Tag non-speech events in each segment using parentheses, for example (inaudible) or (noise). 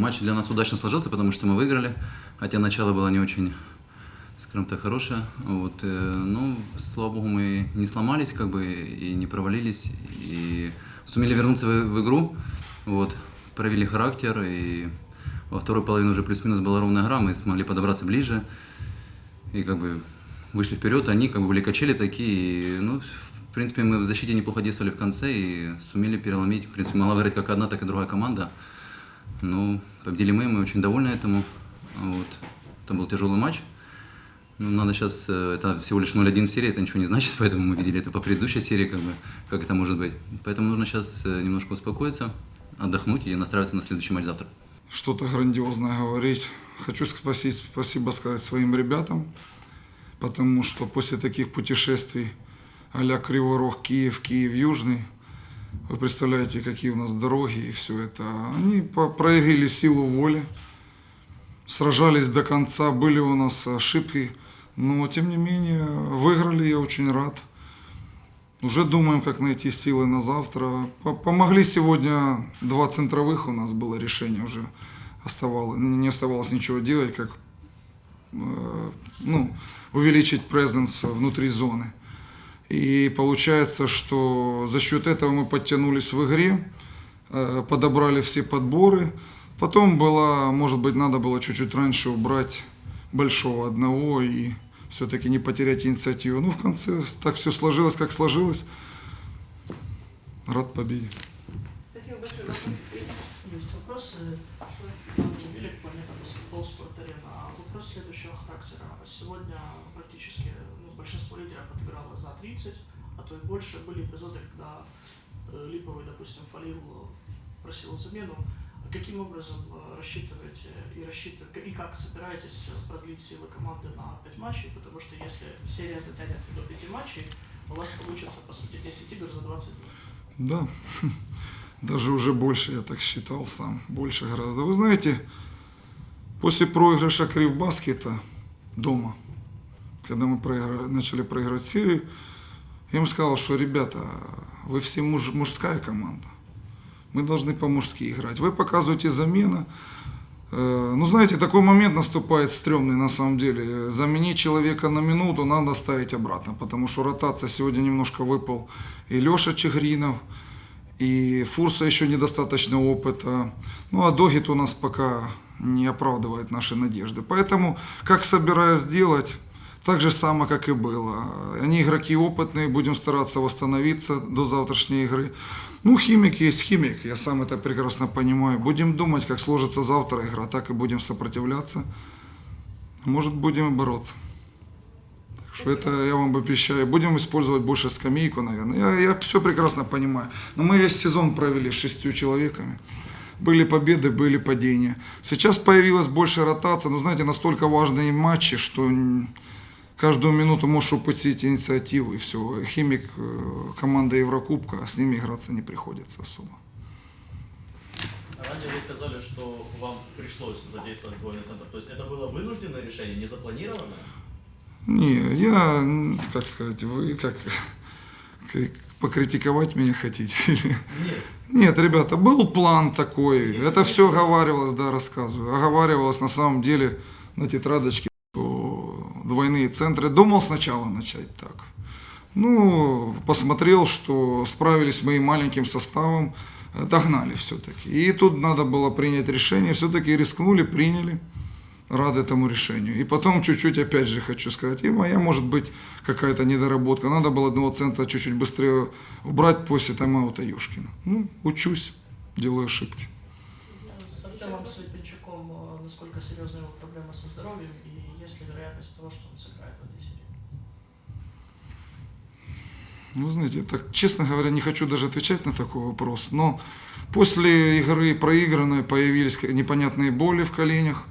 матч для нас удачно сложился, потому что мы выиграли, хотя начало было не очень, скажем так, хорошее. Вот, э, ну, слава богу, мы не сломались, как бы, и не провалились, и сумели вернуться в, в игру, вот, проявили характер, и во второй половине уже плюс-минус была ровная игра, мы смогли подобраться ближе, и как бы вышли вперед, они как бы были качели такие, и, ну, в принципе, мы в защите неплохо действовали в конце и сумели переломить. В принципе, могла выиграть как одна, так и другая команда. Ну, победили мы, мы очень довольны этому. Вот. Это был тяжелый матч. Ну, надо сейчас, э, это всего лишь 0-1 в серии, это ничего не значит, (laughs) поэтому мы видели это по предыдущей серии, как бы, как это может быть. Поэтому нужно сейчас э, немножко успокоиться, отдохнуть и настраиваться на следующий матч завтра. что-то грандиозное говорить. Хочу спросить, спасибо сказать своим ребятам, потому что после таких путешествий а-ля Кривой Рог, Киев, Киев Южный, вы представляете, какие у нас дороги и все это. Они проявили силу воли, сражались до конца, были у нас ошибки, но тем не менее выиграли, я очень рад. Уже думаем, как найти силы на завтра. По- Помогли сегодня два центровых, у нас было решение уже. Оставалось, не оставалось ничего делать, как э, ну, увеличить презенс внутри зоны. И получается, что за счет этого мы подтянулись в игре, э, подобрали все подборы. Потом было, может быть, надо было чуть-чуть раньше убрать большого одного и все-таки не потерять инициативу. Ну, в конце так все сложилось, как сложилось. Рад победе. Спасибо большое. Спасибо. Есть вопросы. Вилли, Вопрос следующего характера. Сегодня практически ну, большинство лидеров отыграло за 30, а то и больше. Были эпизоды, когда э, Липовый, допустим, фалил, просил замену. Каким образом э, рассчитываете и рассчитываете, и как собираетесь продлить силы команды на 5 матчей? Потому что если серия затянется до 5 матчей, у вас получится, по сути, 10 игр за 20 дней. Да, (laughs) даже уже больше, я так считал сам, больше гораздо. Вы знаете, после проигрыша Кривбаскета дома, когда мы проигра- начали проигрывать серию, я им сказал, что, ребята, вы все муж- мужская команда, мы должны по-мужски играть. Вы показываете замена. Э, Ну, знаете, такой момент наступает стрёмный на самом деле. Заменить человека на минуту надо ставить обратно, потому что ротация сегодня немножко выпал и Леша Чегринов, и Фурса еще недостаточно опыта. Ну, а Догит у нас пока не оправдывает наши надежды. Поэтому, как собираюсь сделать, так же само, как и было. Они игроки опытные, будем стараться восстановиться до завтрашней игры. Ну, химик есть химик, я сам это прекрасно понимаю. Будем думать, как сложится завтра игра, так и будем сопротивляться. Может, будем и бороться. Так что это я вам обещаю. Будем использовать больше скамейку, наверное. Я, я все прекрасно понимаю. Но мы весь сезон провели с шестью человеками. Были победы, были падения. Сейчас появилась больше ротация. Но знаете, настолько важные матчи, что каждую минуту можешь упустить инициативу и все. Химик, э, команда Еврокубка, с ними играться не приходится особо. Ранее вы сказали, что вам пришлось задействовать двойной центр. То есть это было вынужденное решение, не запланированное? Не, я, как сказать, вы как покритиковать меня хотите? Нет. (laughs) Нет, ребята, был план такой. Это все оговаривалось, да, рассказываю. Оговаривалось на самом деле на тетрадочке двойные центры. Думал сначала начать так. Ну, посмотрел, что справились с моим маленьким составом, догнали все-таки. И тут надо было принять решение, все-таки рискнули, приняли. Рад этому решению. И потом чуть-чуть, опять же, хочу сказать, и моя, может быть, какая-то недоработка. Надо было одного центра чуть-чуть быстрее убрать после тайм-аута Юшкина. Ну, учусь, делаю ошибки. С Артемом Слепенчуком, э, насколько серьезна его проблема со здоровьем и есть ли вероятность того, что он сыграет в этой серии? Ну, знаете, так, честно говоря, не хочу даже отвечать на такой вопрос, но после игры проигранной появились непонятные боли в коленях.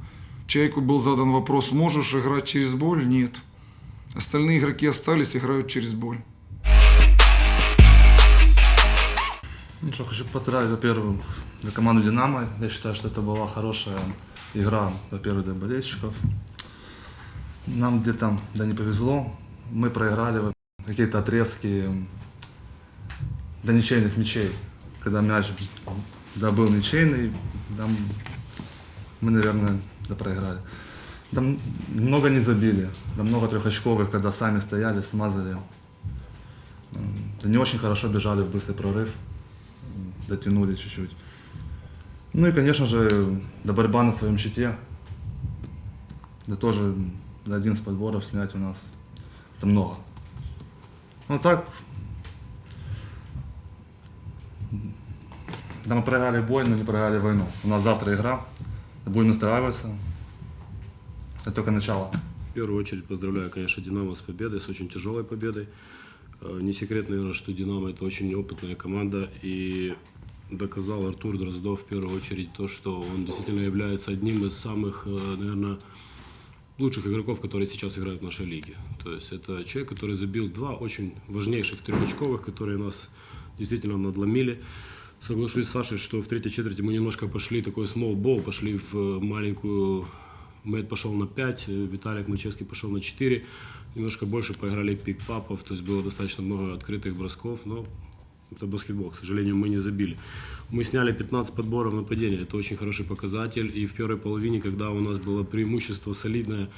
Человеку был задан вопрос, можешь играть через боль? Нет. Остальные игроки остались, играют через боль. Ну что, хочу поздравить, во-первых, для команды «Динамо». Я считаю, что это была хорошая игра, во-первых, для болельщиков. Нам где-то да не повезло. Мы проиграли какие-то отрезки до ничейных мячей. Когда мяч да, был ничейный, нам мы, наверное, да проиграли. Да много не забили, да много трехочковых, когда сами стояли, смазали. Да не очень хорошо бежали в быстрый прорыв, дотянули чуть-чуть. Ну и, конечно же, да борьба на своем щите. Да тоже один с подборов снять у нас. Это много. Ну так, да мы проиграли бой, но не проиграли войну. У нас завтра игра, будем настраиваться. Это только начало. В первую очередь поздравляю, конечно, «Динамо» с победой, с очень тяжелой победой. Э, Не секрет, наверное, что «Динамо» — это очень опытная команда, и доказал Артур Дроздов в первую очередь то, что он действительно является одним из самых, э, наверное, лучших игроков, которые сейчас играют в нашей лиге. То есть это человек, который забил два очень важнейших трехочковых, которые нас действительно надломили. Соглашусь с Сашей, что в третьей четверти мы немножко пошли такой small ball, пошли в э, маленькую... Мэт пошел на 5, Виталик Мальчевский пошел на 4. Немножко больше поиграли пик-папов, то есть было достаточно много открытых бросков, но это баскетбол, к сожалению, мы не забили. Мы сняли 15 подборов нападения, это очень хороший показатель. И в первой половине, когда у нас было преимущество солидное,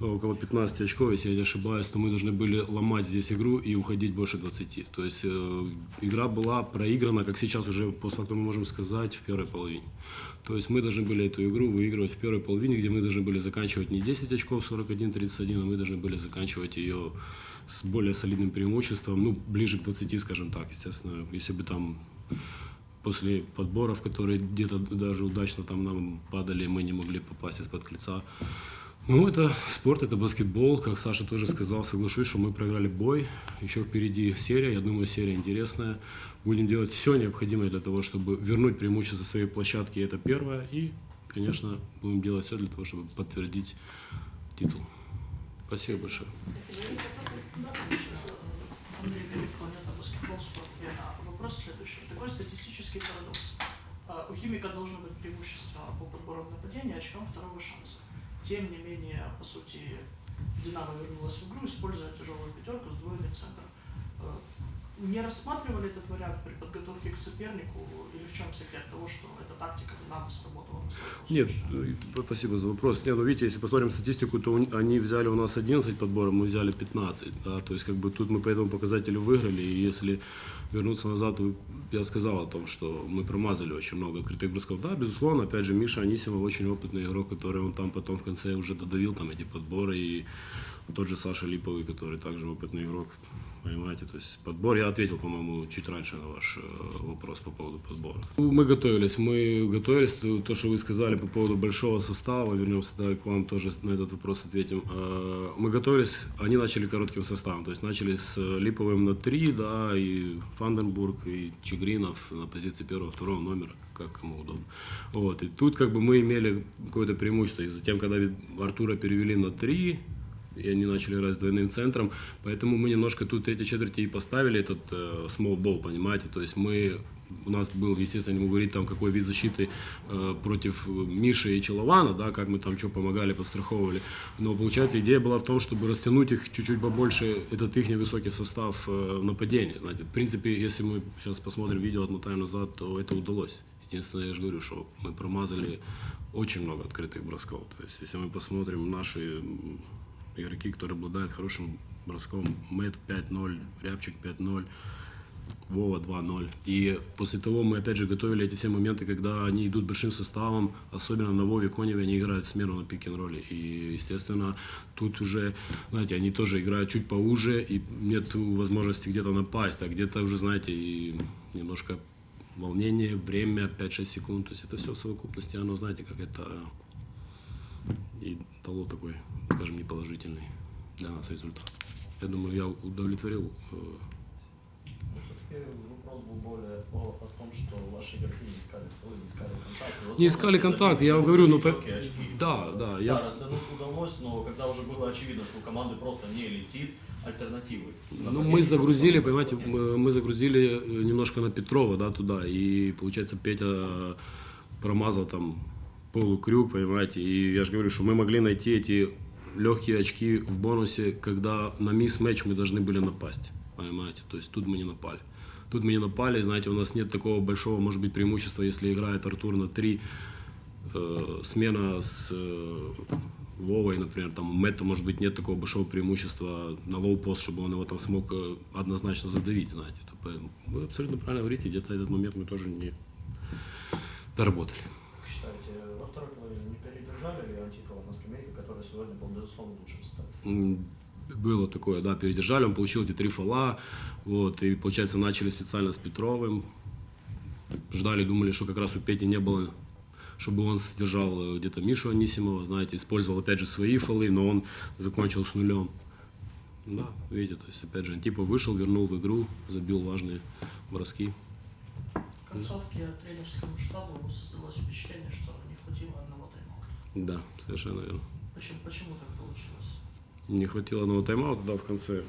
около 15 очков, если я не ошибаюсь, то мы должны были ломать здесь игру и уходить больше 20. То есть э, игра была проиграна, как сейчас уже по факту мы можем сказать, в первой половине. То есть мы должны были эту игру выигрывать в первой половине, где мы должны были заканчивать не 10 очков 41-31, а мы должны были заканчивать ее с более солидным преимуществом, ну, ближе к 20, скажем так, естественно. Если бы там после подборов, которые где-то даже удачно там нам падали, мы не могли попасть из-под кольца. Ну, это спорт, это баскетбол. Как Саша тоже сказал, соглашусь, что мы проиграли бой. Еще впереди серия. Я думаю, серия интересная. Будем делать все необходимое для того, чтобы вернуть преимущество своей площадки. Это первое. И, конечно, будем делать все для того, чтобы подтвердить титул. Спасибо большое. А Вопрос следующий. Такой статистический парадокс. А, У Химика должно быть преимущество по подборам нападения, очкам второго шанса. Тем не менее, по сути, Динамо вернулась в игру, используя тяжелую пятерку, сдвоенный центр. Не рассматривали этот вариант при подготовке к сопернику или в чем секрет того, что эта тактика Динамо сработала Нет, э, спасибо за вопрос. Нет, ну видите, если посмотрим статистику, то они взяли у нас 11 подборов, мы взяли 15. Да? То есть как бы тут мы по этому показателю выиграли. И если вернуться назад, я сказал о том, что мы промазали очень много открытых бросков. Да, безусловно, опять же, Миша Анисимов очень опытный игрок, который он там потом в конце уже додавил там эти подборы. И тот же Саша Липовый, который также опытный игрок. Понимаете, то есть подбор, я ответил, по-моему, чуть раньше на ваш э, вопрос по поводу подбора. Мы готовились, мы готовились, то, то, что вы сказали по поводу большого состава, вернемся да, к вам тоже на этот вопрос ответим. Э, Мы готовились, они начали коротким составом, то есть начали с э, Липовым на 3, да, и Фанденбург, и Чигринов на позиции первого, второго номера, как кому удобно. Вот, и тут как бы мы имели какое-то преимущество, и затем, когда Артура перевели на 3, и они начали играть с двойным центром, поэтому мы немножко тут третьей четверти и поставили этот э, small ball, понимаете, то есть мы у нас был, естественно, не могу говорить, там, какой вид защиты э, против Миши и Челована, да, как мы там что помогали, подстраховывали. Но, получается, идея была в том, чтобы растянуть их чуть-чуть побольше, этот их невысокий состав э, нападения. Знаете, в принципе, если мы сейчас посмотрим видео, отмотаем назад, то это удалось. Единственное, я же говорю, что мы промазали очень много открытых бросков. То есть, если мы посмотрим наши игроки, которые обладают хорошим броском, Мэт 5-0, Рябчик 5-0, Вова 2-0. И после того мы опять же готовили эти все моменты, когда они идут большим составом, особенно на Вове Коневе, они играют смену на пик н ролле И, естественно, тут уже, знаете, они тоже играют чуть поуже, и нет возможности где-то напасть, а где-то уже, знаете, и немножко волнение, время, 5-6 секунд. То есть это все в совокупности, оно, знаете, как это и дало такой, скажем, неположительный для нас результат. Я думаю, я удовлетворил э, Ну, все-таки вопрос был более о, о том, что ваши игроки не искали свой, не искали контакт. Возможно, Не искали контакт, я говорю, ну, очки. да, да, я- Да, растянуть удалось, но когда уже было очевидно, что у команды просто не летит альтернативы. Ну, мы загрузили, понимаете, мы, мы загрузили э, немножко на Петрова, да, туда, и, получается, Петя промазал там полукрюк, понимаете, и я же говорю, что мы могли найти эти легкие очки в бонусе, когда на мисс-матч мы должны были напасть, понимаете, то есть тут мы не напали. Тут мы не напали, знаете, у нас нет такого большого, может быть, преимущества, если играет Артур на 3, э, смена с э, Вовой, например, там у Мэтта, может быть, нет такого большого преимущества на лоу-пост, чтобы он его там смог э, однозначно задавить, знаете. Вы абсолютно правильно говорите, где-то этот момент мы тоже не доработали. Как считаете, во второй половине не передержали ли Антипова на скамейке, который сегодня был, безусловно, лучшим составом? М, Было такое, да, передержали, он получил эти три фола, вот, и, получается, начали специально с Петровым, ждали, думали, что как раз у Пети не было, чтобы он сдержал э, где-то Мишу Анисимова, знаете, использовал, опять же, свои фолы, но он закончил с нулем. Да, видите, то есть, опять же, Антипов вышел, вернул в игру, забил важные броски. В концовке тренерскому штабу создалось впечатление, что не хватило одного тайм-аута. Да, совершенно верно. Почему, почему так получилось? Не хватило одного тайм-аута, да, в конце.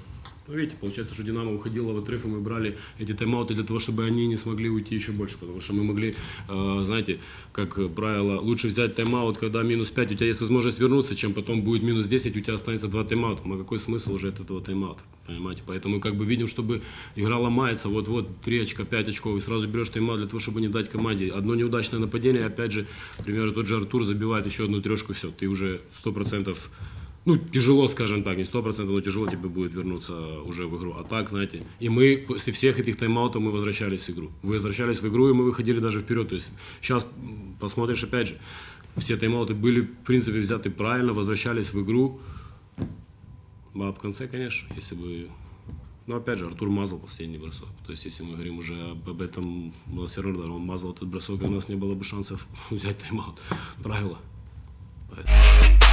Ну, видите, получается, что Динамо уходило в отрыв, и мы брали эти тайм-ауты для того, чтобы они не смогли уйти еще больше, потому что мы могли, э, знаете, как правило, лучше взять тайм-аут, когда минус 5, у тебя есть возможность вернуться, чем потом будет минус 10, у тебя останется два тайм-аута. Ну, какой смысл уже от этого тайм-аута, понимаете? Поэтому как бы видим, чтобы игра ломается, вот-вот 3 очка, 5 очков, и сразу берешь тайм-аут для того, чтобы не дать команде. Одно неудачное нападение, опять же, к примеру, тот же Артур забивает еще одну трешку, все, ты уже 100% ну, тяжело, скажем так, не 100%, но тяжело тебе будет вернуться уже в игру. А так, знаете, и мы после всех этих тайм-аутов мы возвращались в игру. Вы возвращались в игру, и мы выходили даже вперед. То есть сейчас посмотришь опять же, все тайм-ауты были, в принципе, взяты правильно, возвращались в игру. А в конце, конечно, если бы... Ну, опять же, Артур мазал последний бросок. То есть, если мы говорим уже об, об этом, у нас все равно, да, он мазал этот бросок, и у нас не было бы шансов (laughs) взять тайм-аут. Правило. Поэтому-